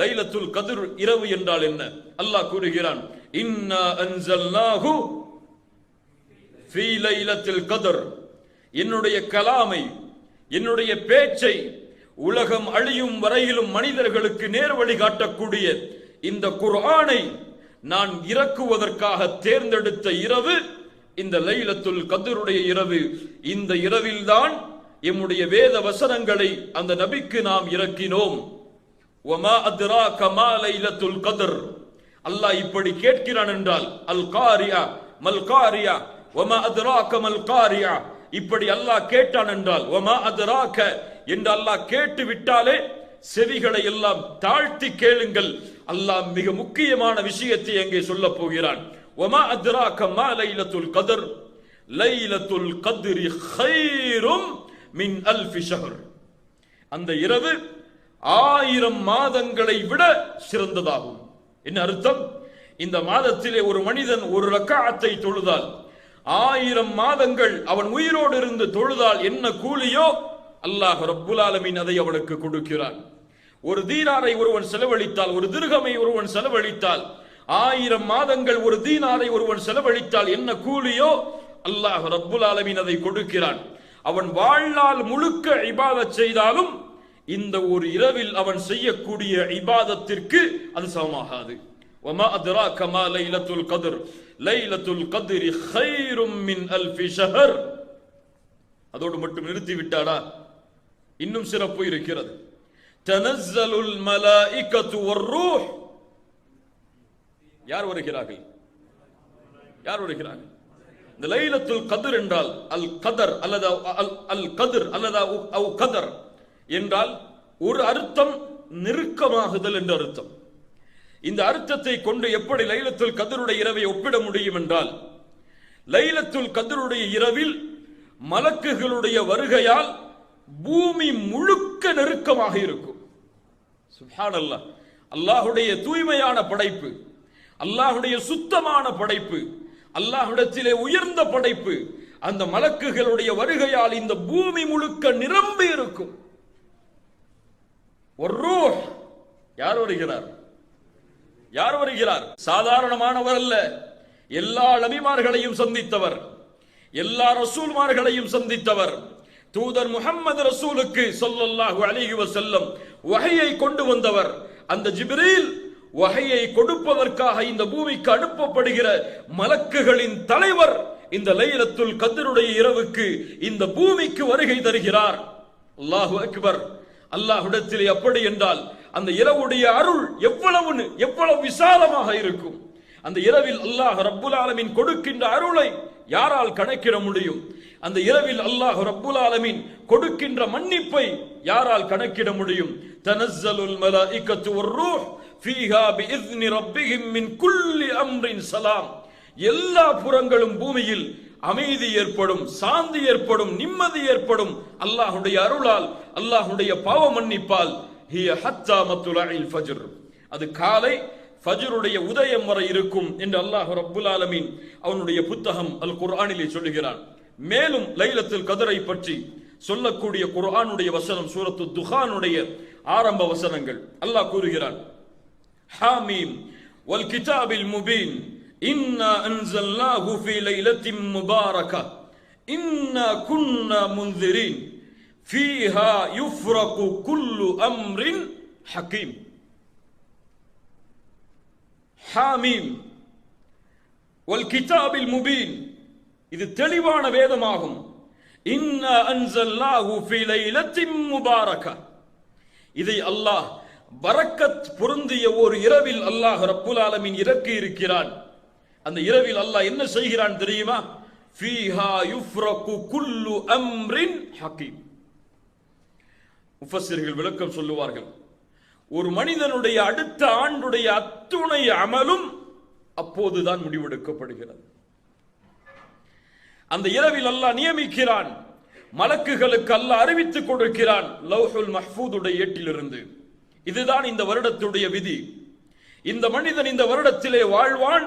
லைலத்துல் கதிர் இரவு என்றால் என்ன? அல்லாஹ் கூறுகிறான் இன்னா அன்சல்னாஹு ஃபீ லைலத்தில் கதிர். என்னுடைய கலாமை என்னுடைய பேச்சை உலகம் அழியும் வரையிலும் மனிதர்களுக்கு நேர்வழி காட்டக்கூடிய இந்த குர்ஆனை நான் இறக்குவதற்காக தேர்ந்தெடுத்த இரவு இந்த லைலத்துல் கதிருடைய இரவு. இந்த இரவில்தான் எம்முடைய வேத வசனங்களை அந்த நபிக்கு நாம் இறக்கினோம். ஒமா அத்ராக மா லைலத்துல் கதர். அல்லாஹ் இப்படி கேட்கிறான் என்றால் அல் காரியா மல் காரியா ஒமா அத்ராக மல் காரியா. இப்படி அல்லாஹ் கேட்டான் என்றால் ஒமா அத்ராக என்று அல்லாஹ் கேட்டு விட்டாலே செவிகளை எல்லாம் தாழ்த்தி கேளுங்கள். அல்லாஹ் மிக முக்கியமான விஷயத்தை அங்கே சொல்ல போகிறான். ஒமா அத்ராக மா லைலத்துல் கதர். லைலத்துல் கதிரி ஹைரும் மின் அல்ஃபி ஷஹர். அந்த இரவு ஆயிரம் மாதங்களை விட சிறந்ததாகும். என்ன அர்த்தம்? இந்த மாதத்திலே ஒரு மனிதன் ஒரு ரக்காத்தை தொழுதால் ஆயிரம் மாதங்கள் அவன் உயிரோடு இருந்து தொழுதால் என்ன கூலியோ? அல்லாஹ் ரப்புல் ஆலமீன் அதை அவனுக்கு கொடுக்கிறான். ஒரு தீனாரை ஒருவன் செலவழித்தால் ஒரு திருகமை ஒருவன் செலவழித்தால் ஆயிரம் மாதங்கள் ஒரு தீனாரை ஒருவன் செலவழித்தால் என்ன கூலியோ? அல்லாஹ் ரப்புல் ஆலமீன் அதை கொடுக்கிறான். அவன் வாழ்நாள் முழுக்க இபாதச் செய்தாலும் இந்த ஒரு இரவில் அவன் செய்யக்கூடிய இபாதத்திற்கு அது சமமாகாது وما أدراك ما ليلة القدر ليلة القدر خير من ألف شهر அதோடு மட்டும் நிறுத்தி விட்டாடா இன்னும் சிறப்பு இருக்கிறது تنزل الملائكة والروح யார் வருகிறார்கள் யார் வருகிறார்கள் இந்த லைலத்துல் கதிர் என்றால் அல் கதர் அல்லது அல் அல் கதிர் அல்லது அவு கதர் என்றால் ஒரு அர்த்தம் நெருக்கமாகுதல் என்ற அர்த்தம். இந்த அர்த்தத்தை கொண்டு எப்படி லைலத்துல் கதருடைய இரவை ஒப்பிட முடியும் என்றால் லைலத்துல் கதருடைய இரவில் மலக்குகளுடைய வருகையால் பூமி முழுக்க நெருக்கமாக இருக்கும். சுப்ஹான் அல்லாஹ் அல்லாஹுடைய தூய்மையான படைப்பு அல்லாஹுடைய சுத்தமான படைப்பு அல்லாஹுடத்திலே உயர்ந்த படைப்பு அந்த மலக்குகளுடைய வருகையால் இந்த பூமி முழுக்க நிரம்பி இருக்கும். ஒரு யார் வருகிறார்? யார் வருகிறார்? சாதாரணமானவர் அல்ல. எல்லா நபிமார்களையும் சந்தித்தவர். எல்லா ரசூல்மார்களையும் சந்தித்தவர். தூதர் முகம்மது ரசூலுக்கு சொல்லல்லாஹு அலைஹி வஸல்லம் வகையை கொண்டு வந்தவர். அந்த ஜிப்ரீல் வகையை கொடுப்பதற்காக இந்த பூமிக்கு அனுப்பப்படுகிற மலக்குகளின் தலைவர் இந்த லைலத்துல் கதிருடைய இரவுக்கு இந்த பூமிக்கு வருகை தருகிறார். அல்லாஹு அக்பர். அல்லாஹ்விடத்திலே அப்படி என்றால் அந்த இரவுடைய அருள் எவ்வளவு எவ்வளவு விசாலமாக இருக்கும். அந்த இரவில் அல்லாஹ் ரப்புல் ஆலமீன் கொடுக்கின்ற அருளை யாரால் கணக்கிட முடியும்? அந்த இரவில் அல்லாஹ் ரப்புல் ஆலமீன் கொடுக்கின்ற மன்னிப்பை யாரால் கணக்கிட முடியும்? தனஸ்ஸலுல் மலாயிகத்து வர்ரூஹ் ஃபீஹா பிஇذن ரப்பிஹிம் மின் குல்லி அம்ரின் சலாம். எல்லா புறங்களும் பூமியில் அமைதி ஏற்படும் சாந்தி ஏற்படும் நிம்மதி ஏற்படும். அல்லாஹுடைய அருளால் அல்லாஹுடைய பாவ மன்னிப்பால் ஹிய அது காலை ஃபஜ்ருடைய உதயம் வரை இருக்கும் என்று அல்லாஹ் ரப்புல் ஆலமீன் அவனுடைய புத்தகம் அல் குர்ஆனிலே சொல்லுகிறான். மேலும் லைலத்தில் கதரை பற்றி சொல்லக்கூடிய குர்ஆனுடைய வசனம் சூரத்து துஹானுடைய ஆரம்ப வசனங்கள். அல்லாஹ் கூறுகிறான் ஹாமீம் வல் கிதாபில் முபீன் இன்னா அன்சல்னாஹு ஃபீ லைலத்தின் முபாரகா இன்னா குன்னா முன்திரீன் ஃபீஹா யுஃப்ரகு குல்லு அம்ரின் ஹகீம் ஹாமீம் வல் கிதாபில் முபீன் இது தெளிவான வேதமாகும் இன்னா அன்சல்னாஹு ஃபீ லைலத்தின் முபாரகா இதை அல்லாஹ் பரக்கத் பொருந்திய ஒரு இரவில் அல்லாஹ் ரப்புல் ஆலமீன் இறக்கி இருக்கிறான் அந்த இரவில் அல்லாஹ் என்ன செய்கிறான் தெரியுமா? ஃபீஹா யுஃப்ரகு குல்லு அம்ரின் ஹக்கீம் முஃபஸிர்கள் விளக்கம் சொல்லுவார்கள் ஒரு மனிதனுடைய அடுத்த ஆண்டுடைய அத்துணை அமலும் அப்போதுதான் முடிவெடுக்கப்படுகிறது. அந்த இரவில் அல்லாஹ் நியமிக்கிறான் மலக்குகளுக்கு அல்லாஹ் அறிவித்துக் கொடுக்கிறான் லௌஹுல் மஹ்பூதுடைய ஏட்டிலிருந்து. இதுதான் இந்த வருடத்துடைய விதி. இந்த மனிதன் இந்த வருடத்திலே வாழ்வான்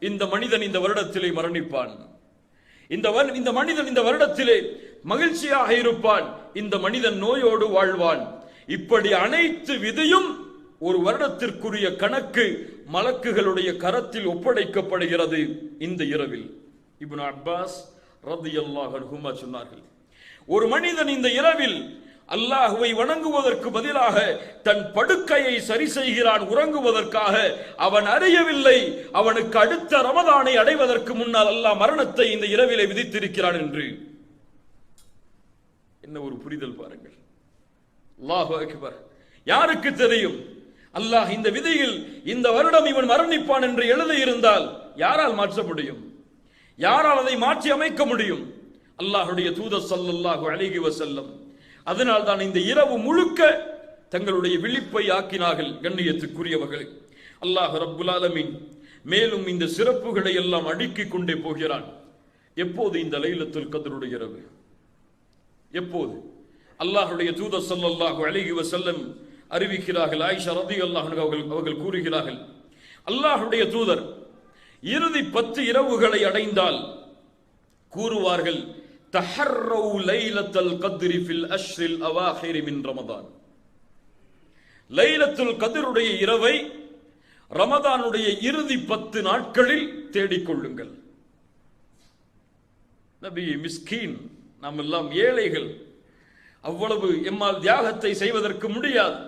இந்த மனிதன் இந்த வருடத்திலே மரணிப்பான். இந்த வரு- இந்த மனிதன் இந்த வருடத்திலே மகிழ்ச்சியாக இருப்பான். இந்த மனிதன் நோயோடு வாழ்வான். இப்படி அனைத்து விதியும் ஒரு வருடத்திற்குரிய கணக்கு மலக்குகளுடைய கரத்தில் ஒப்படைக்கப்படுகிறது இந்த இரவில். இப்னு அப்பாஸ் ரதியல்லாஹு அன்ஹுமா சொன்னார்கள். ஒரு மனிதன் இந்த இரவில் அல்லாஹுவை வணங்குவதற்கு பதிலாக தன் படுக்கையை சரி செய்கிறான் உறங்குவதற்காக. அவன் அறியவில்லை அவனுக்கு அடுத்த ரமதானை அடைவதற்கு முன்னால் அல்லாஹ் மரணத்தை இந்த இரவிலே விதித்திருக்கிறான் என்று. என்ன ஒரு புரிதல் பாருங்கள். அல்லாஹு அக்பர். யாருக்கு தெரியும்? அல்லாஹ் இந்த விதியில் இந்த வருடம் இவன் மரணிப்பான் என்று எழுதியிருந்தால் யாரால் மாற்ற முடியும்? யாரால் அதை மாற்றி அமைக்க முடியும்? அல்லாஹுடைய தூதர் ஸல்லல்லாஹு அலைஹி செல்லம் அதனால் தான் இந்த இரவு முழுக்க தங்களுடைய விழிப்பை ஆக்கினார்கள் கண்ணியத்துக்குரியவர்கள். அல்லாஹ் ரப்புல் மேலும் இந்த சிறப்புகளை எல்லாம் அடுக்கிக் கொண்டே போகிறான். எப்போது இந்த லைலத்துல் கதருடைய இரவு? எப்போது? அல்லாஹுடைய தூதர் சல்லாஹு அழகி வசல்லம் அறிவிக்கிறார்கள் ஆயிஷா ரதி அல்லாஹ் அவர்கள் அவர்கள் கூறுகிறார்கள் அல்லாஹுடைய தூதர் இறுதி பத்து இரவுகளை அடைந்தால் கூறுவார்கள் தஹர்ரவு லைலத்தல் கத்ரி ஃபில் அஷ்ரில் அவாஹிரி மின் ரமதான். லைலத்துல் கதிருடைய இரவை ரமதானுடைய இறுதி பத்து நாட்களில் தேடிக்கொள்ளுங்கள். நபி மிஸ்கீன் நாம் எல்லாம் ஏழைகள். அவ்வளவு எம்மால் தியாகத்தை செய்வதற்கு முடியாது.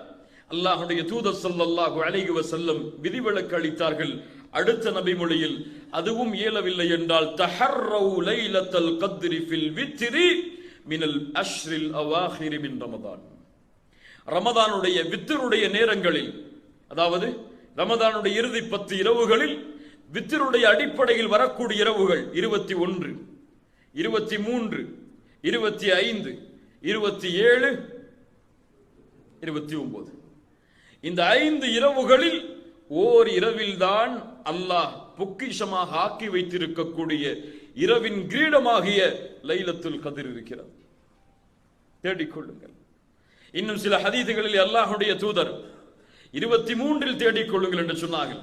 அல்லாஹுடைய தூதர் ஸல்லல்லாஹு அலைஹி செல்லும் விதிவிலக்கு அளித்தார்கள். அடுத்த நபி மொழியில் அதுவும் இயலவில்லை என்றால் தஹர்ரவு லைலத்தல் கத்ரி ஃபில் வித்ரி மினல் அஷ்ரில் அவாஹிரி மின் ரமதான். ரமதானுடைய வித்தருடைய நேரங்களில் அதாவது ரமதானுடைய இறுதி பத்து இரவுகளில் வித்தருடைய அடிப்படையில் வரக்கூடிய இரவுகள் இருபத்தி ஒன்று இருபத்தி மூன்று இருபத்தி ஐந்து இருபத்தி ஏழு இருபத்தி ஒன்பது இந்த ஐந்து இரவுகளில் ஓர் இரவில்தான் அல்லாஹ் பொக்கிஷமாக ஆக்கி வைத்திருக்கக்கூடிய இரவின் கிரீடமாகிய லைலத்துல் கதிர் இருக்கிறது தேடிக்கொள்ளுங்கள். இன்னும் சில ஹதீதுகளில் அல்லாஹுடைய தூதர் இருபத்தி மூன்றில் தேடிக்கொள்ளுங்கள் என்று சொன்னார்கள்.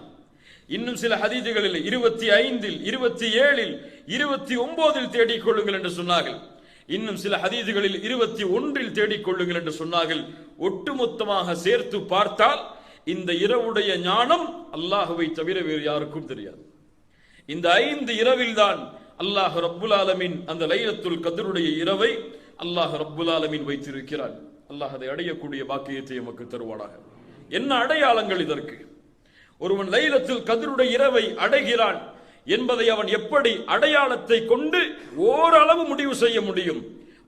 இன்னும் சில ஹதீதுகளில் இருபத்தி ஐந்தில் இருபத்தி ஏழில் இருபத்தி ஒன்பதில் தேடிக்கொள்ளுங்கள் என்று சொன்னார்கள். இன்னும் சில ஹதீதுகளில் இருபத்தி ஒன்றில் தேடிக்கொள்ளுங்கள் என்று சொன்னார்கள். ஒட்டுமொத்தமாக சேர்த்து பார்த்தால் இந்த இரவுடைய ஞானம் அல்லாஹுவை தவிர வேறு யாருக்கும் தெரியாது. இந்த ஐந்து இரவில் தான் அல்லாஹ் ரப்புல் ஆலமின் அந்த லைலத்துல் கதிருடைய இரவை அல்லாஹ் ரப்புல் ஆலமின் வைத்திருக்கிறான். அல்லாஹ் அதை அடையக்கூடிய பாக்கியத்தை எமக்கு தருவானாக. என்ன அடையாளங்கள் இதற்கு? ஒருவன் லைலத்தில் கதிருடைய இரவை அடைகிறான் என்பதை அவன் எப்படி அடையாளத்தை கொண்டு ஓரளவு முடிவு செய்ய முடியும்?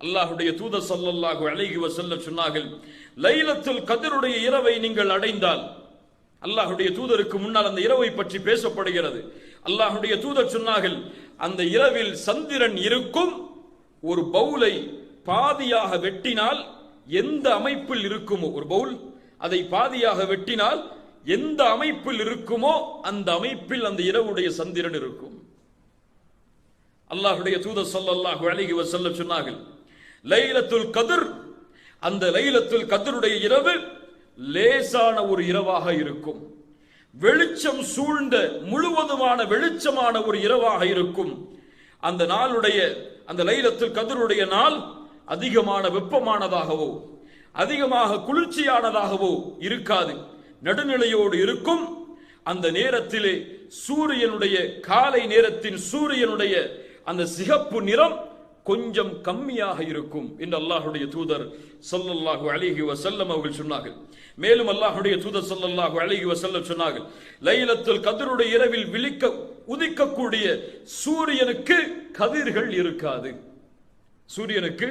அல்லாஹுடைய தூத ஸல்லல்லாஹு அலைஹி செல்ல சொன்னார்கள் லைலத்துல் கதிருடைய இரவை நீங்கள் அடைந்தால் அல்லாஹுடைய தூதருக்கு முன்னால் அந்த இரவை பற்றி பேசப்படுகிறது. அல்லாஹுடைய தூதர் சொன்னார்கள் அந்த இரவில் சந்திரன் இருக்கும் ஒரு பவுலை பாதியாக வெட்டினால் எந்த அமைப்பில் இருக்குமோ ஒரு பவுல் அதை பாதியாக வெட்டினால் எந்த அமைப்பில் இருக்குமோ அந்த அமைப்பில் அந்த இரவுடைய சந்திரன் இருக்கும். அல்லாஹுடைய தூதர் ஸல்லல்லாஹு அழகி சொல்ல சொன்னார்கள் லைலத்துல் கதிர் அந்த லைலத்தில் கதிருடைய இரவு லேசான ஒரு இரவாக இருக்கும். வெளிச்சம் சூழ்ந்த முழுவதுமான வெளிச்சமான ஒரு இரவாக இருக்கும். அந்த நாளுடைய அந்த லைலத்தில் கதிருடைய நாள் அதிகமான வெப்பமானதாகவோ அதிகமாக குளிர்ச்சியானதாகவோ இருக்காது. நடுநிலையோடு இருக்கும். அந்த நேரத்திலே சூரியனுடைய காலை நேரத்தின் சூரியனுடைய அந்த சிகப்பு நிறம் கொஞ்சம் கம்மியாக இருக்கும் என்று அல்லாஹுடைய தூதர் சல்லல்லாஹு அலைஹி வசல்லம் அவர்கள் சொன்னார்கள். மேலும் அல்லாஹுடைய தூதர் சல்லல்லாஹு அலைஹி வசல்லம் சொன்னார்கள் லைலத்துல் கதிருடைய இரவில் விழிக்க உதிக்கக்கூடிய சூரியனுக்கு கதிர்கள் இருக்காது. சூரியனுக்கு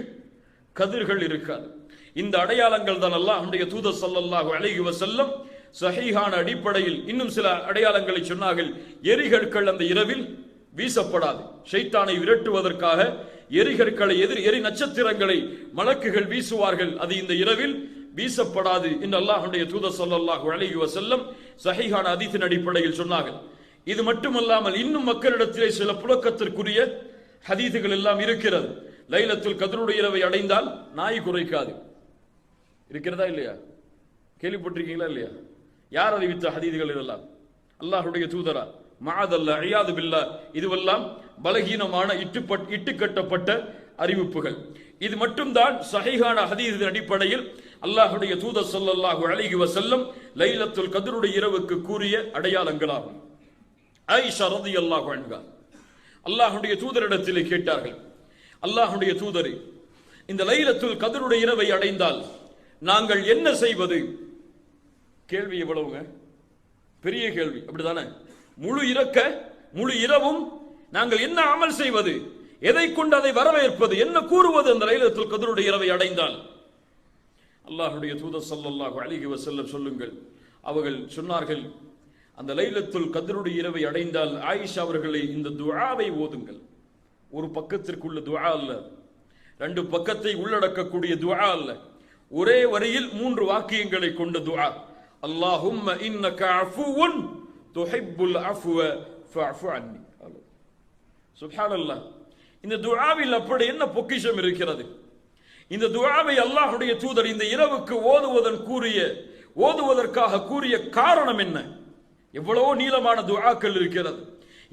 கதிர்கள் இருக்காது. இந்த அடையாளங்கள் தான் அல்லாஹுடைய தூதர் சல்லல்லாஹு அலைஹி வசல்லம் சஹீஹான அடிப்படையில் இன்னும் சில அடையாளங்களை சொன்னார்கள். எரிகற்கள் அந்த இரவில் வீசப்படாது. ஷைத்தானை விரட்டுவதற்காக எரிகற்களை எதிர் எரி நட்சத்திரங்களை மலக்குகள் வீசுவார்கள். அது இந்த இரவில் வீசப்படாது என்று அல்லாஹுடைய தூத ஸல்லல்லாஹு அலைஹி வஸல்லம் சஹிஹான அதித்தின் அடிப்படையில் சொன்னார்கள். இது மட்டுமல்லாமல் இன்னும் மக்களிடத்திலே சில புழக்கத்திற்குரிய ஹதீதுகள் எல்லாம் இருக்கிறது. லைலத்துல் கத்ருடைய இரவை அடைந்தால் நாய் குறைக்காது. இருக்கிறதா இல்லையா? கேள்விப்பட்டிருக்கீங்களா இல்லையா? யார் அறிவித்த ஹதீதுகள் இதெல்லாம்? அல்லாஹுடைய தூதரா? மாதல்ல அழியாது பில்லா. இதுவெல்லாம் பலகீனமான இட்டுப்பட் இட்டுக்கட்டப்பட்ட அறிவிப்புகள். இது மட்டும்தான் சஹீஹான ஹதீதின் அடிப்படையில் அல்லாஹுடைய தூதர் ஸல்லல்லாஹு அழகி வசல்லம் லைலத்துல் கதிருடைய இரவுக்கு கூறிய அடையாளங்களாகும். ஐஷா ரதி அல்லாஹு அன்ஹா. அல்லாஹுடைய தூதரிடத்திலே கேட்டார்கள் அல்லாஹுடைய தூதரு இந்த லைலத்துல் கதிருடைய இரவை அடைந்தால் நாங்கள் என்ன செய்வது? கேள்வி எவ்வளவுங்க? பெரிய கேள்வி அப்படிதானே முழு இறக்க முழு இரவும் நாங்கள் என்ன அமல் செய்வது? எதை கொண்டு அதை வரவேற்பது? என்ன கூறுவது? அந்த லைலத்தில் கதருடைய இரவை அடைந்தால். அல்லாஹுடைய தூதர் சல்லாஹு அலைஹி வசல்லம் சொல்லுங்கள். அவர்கள் சொன்னார்கள் அந்த லைலத்துல் கதருடைய இரவை அடைந்தால் ஆயிஷா அவர்களை இந்த துஆவை ஓதுங்கள். ஒரு பக்கத்திற்குள்ள துஆ அல்ல ரெண்டு பக்கத்தை உள்ளடக்கக்கூடிய துஆ அல்ல. ஒரே வரியில் மூன்று வாக்கியங்களை கொண்ட துஆ. அல்லாஹும்ம இன்னக அஃபுவுன் துஹிப்புல் அஃப்வ ஃபஅஃபு அன்னி. சுப்ஹானல்லாஹ். இந்த துஆவில் அப்படி என்ன பொக்கிஷம் இருக்கிறது? இந்த துஆவை அல்லாஹுடைய தூதர் இந்த இரவுக்கு ஓதுவதன் கூறிய ஓதுவதற்காக கூறிய காரணம் என்ன? எவ்வளவோ நீளமான துஆக்கள் இருக்கிறது.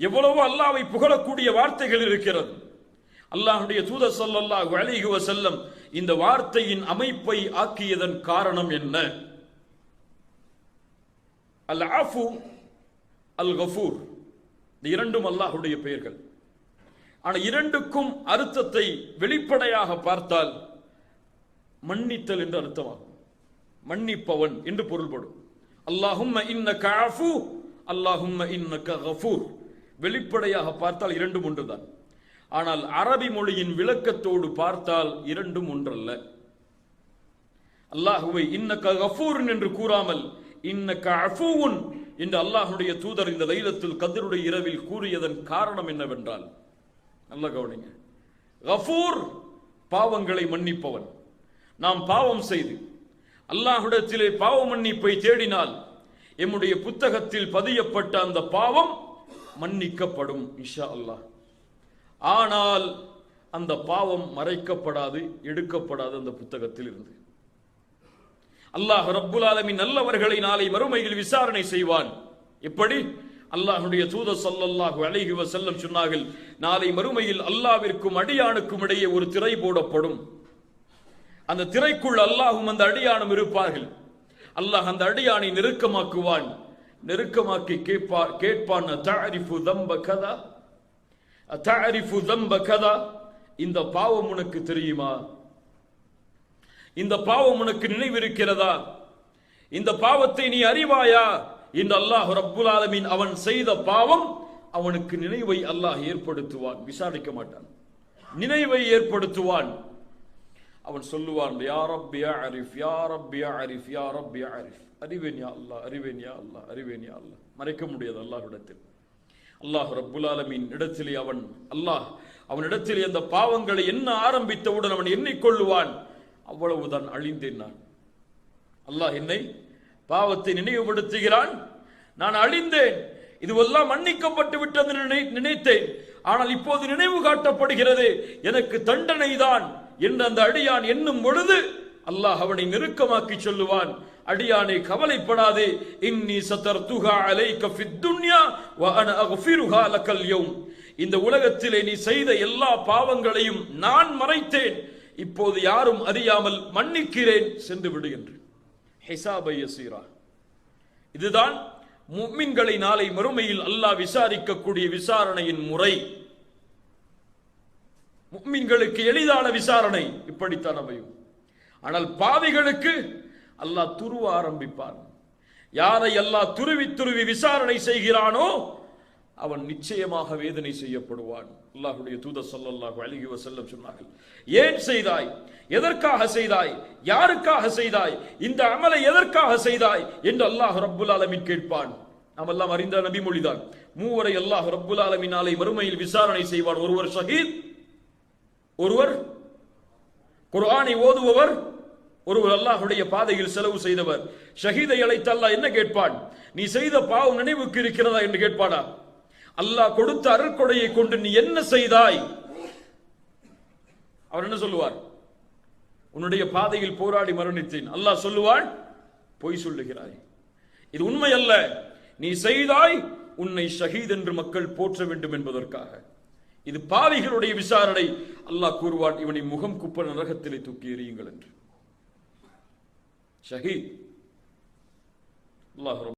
எவ்வளவோ அல்லாவை புகழக்கூடிய வார்த்தைகள் இருக்கிறது. அல்லாஹுடைய தூதர் ஸல்லல்லாஹு அலைஹி செல்லம் இந்த வார்த்தையின் அமைப்பை ஆக்கியதன் காரணம் என்ன? அல் ஆஃபு அல் கஃபூர் இந்த இரண்டும் அல்லாஹுடைய பெயர்கள். ஆனால் இரண்டுக்கும் அர்த்தத்தை வெளிப்படையாக பார்த்தால் மன்னித்தல் என்று அர்த்தமாகும். மன்னிப்பவன் என்று பொருள்படும் அல்லாஹும் இன்ன அஃபு அல்லாஹும்ம இன்ன கஃபூர். வெளிப்படையாக பார்த்தால் இரண்டும் ஒன்றுதான். ஆனால் அரபி மொழியின் விளக்கத்தோடு பார்த்தால் இரண்டும் ஒன்றல்ல. அல்லாஹுவை இன்னக்க கஃபூரன் என்று கூறாமல் இன்னக்க அஃபூவுன் என்று அல்லாஹுடைய தூதர் இந்த லைலத்தில் கதிருடைய இரவில் கூறியதன் காரணம் என்னவென்றால் நல்ல கவனிங்க. கஃபூர் பாவங்களை மன்னிப்பவன். நாம் பாவம் செய்து அல்லாஹுடத்திலே பாவ மன்னிப்பை தேடினால் எம்முடைய புத்தகத்தில் பதியப்பட்ட அந்த பாவம் மன்னிக்கப்படும் இஷா அல்லாஹ். ஆனால் அந்த பாவம் மறைக்கப்படாது எடுக்கப்படாது அந்த புத்தகத்தில் இருந்து. அல்லாஹ் ரப்புல் ஆலமி நல்லவர்களை நாளை மறுமையில் விசாரணை செய்வான். எப்படி? அல்லாஹுடைய தூத சல்லல்லாஹு அழகி வஸல்லம் சொன்னார்கள் நாளை மறுமையில் அல்லாவிற்கும் அடியானுக்கும் இடையே ஒரு திரை போடப்படும். அந்த திரைக்குள் அல்லாஹும் அந்த அடியானும் இருப்பார்கள். அல்லாஹ் அந்த அடியானை நெருக்கமாக்குவான். நெருக்கமாக்கி கேட்பார் கேட்பான் தாரிஃபு தம்ப கதா? தாரிஃபு தம்ப கதா? இந்த பாவம் உனக்கு தெரியுமா? இந்த பாவம் உனக்கு நினைவிருக்கிறதா? இந்த பாவத்தை நீ அறிவாயா? இன்று அல்லாஹ் ரப்புல் ஆலமீன் அவன் செய்த பாவம் அவனுக்கு நினைவை அல்லாஹ் ஏற்படுத்துவான். விசாரிக்க மாட்டான். நினைவை ஏற்படுத்துவான். அவன் சொல்லுவான் யா ரப் யா அரிஃப் யா ரப் யா அரிஃப் யா ரப் யா அரிஃப். அறிவேன் யா அல்லாஹ் அறிவேன் யா அல்லாஹ் அறிவேன் யா அல்லாஹ். மறைக்க முடியாது அல்லாஹ்விடத்தில். அல்லாஹ் ரப்புல் ஆலமின் இடத்திலே அவன் அல்லாஹ் அவனிடத்திலே அந்த பாவங்களை என்ன ஆரம்பித்தவுடன் அவன் எண்ணிக்கொள்ளுவான். அவ்வளவுதான் அழிந்தேன் நான். அல்லாஹ் என்னை பாவத்தை நினைவுபடுத்துகிறான். நான் அழிந்தேன். இதுவெல்லாம் மன்னிக்கப்பட்டு விட்டது நினை- நினைத்தேன். ஆனால் இப்போது நினைவு காட்டப்படுகிறது. எனக்கு தண்டனை தான் என்று அந்த அடியான் எண்ணும் பொழுது அல்லாஹ் அவனை நெருக்கமாக்கி சொல்லுவான். அடியானை கவலைப்படாதே. இன்னி சதர்துஹா துகா அலை கஃபித்துன்யா வ அன அக்ஃபிருஹா லக்கல் யௌம். இந்த உலகத்திலே நீ செய்த எல்லா பாவங்களையும் நான் மறைத்தேன். இப்போது யாரும் அறியாமல் மன்னிக்கிறேன். சென்று விடுகின்றேன் ஹிசாபை யசீரா. இதுதான் மும்மின்களை நாளை மறுமையில் அல்லாஹ் விசாரிக்கக்கூடிய விசாரணையின் முறை. மும்மின்களுக்கு எளிதான விசாரணை இப்படித்தான் அமையும். ஆனால் பாவிகளுக்கு அல்லாஹ் துருவ ஆரம்பிப்பான். யாரை அல்லாஹ் துருவி துருவி விசாரணை செய்கிறானோ அவன் நிச்சயமாக வேதனை செய்யப்படுவான். அல்லாஹுடைய தூத ஸல்லல்லாஹு அழகி வசல்லம் சொன்னார்கள். ஏன் செய்தாய்? எதற்காக செய்தாய்? யாருக்காக செய்தாய்? இந்த அமலை எதற்காக செய்தாய்? என்று அல்லாஹ் ரப்புல் அலமின் கேட்பான். நாம் எல்லாம் அறிந்த நபிமொழிதான். மூவரை அல்லாஹ் ரப்புல் அலமினாலே நாளை மறுமையில் விசாரணை செய்வான். ஒருவர் ஷஹீத் ஒருவர் குர்ஆனை ஓதுபவர் ஒருவர் அல்லாஹுடைய பாதையில் செலவு செய்தவர். ஷஹீதை அழைத்து அல்லாஹ் என்ன கேட்பான்? நீ செய்த பாவம் நினைவுக்கு இருக்கிறதா? என்று கேட்பானா? அல்லாஹ் கொடுத்த அருட்கொடையை கொண்டு நீ என்ன செய்தாய்? அவர் என்ன சொல்லுவார்? உன்னுடைய பாதையில் போராடி மரணித்தேன். அல்லாஹ் சொல்லுவான் பொய் சொல்லுகிறாய். இது உண்மை அல்ல நீ செய்தாய் உன்னை ஷஹீத் என்று மக்கள் போற்ற வேண்டும் என்பதற்காக. இது பாவிகளுடைய விசாரணை. அல்லாஹ் கூறுவான் இவனை முகம் குப்ப நரகத்திலே தூக்கி எறியுங்கள் என்று. ஷஹீத். அல்லாஹ்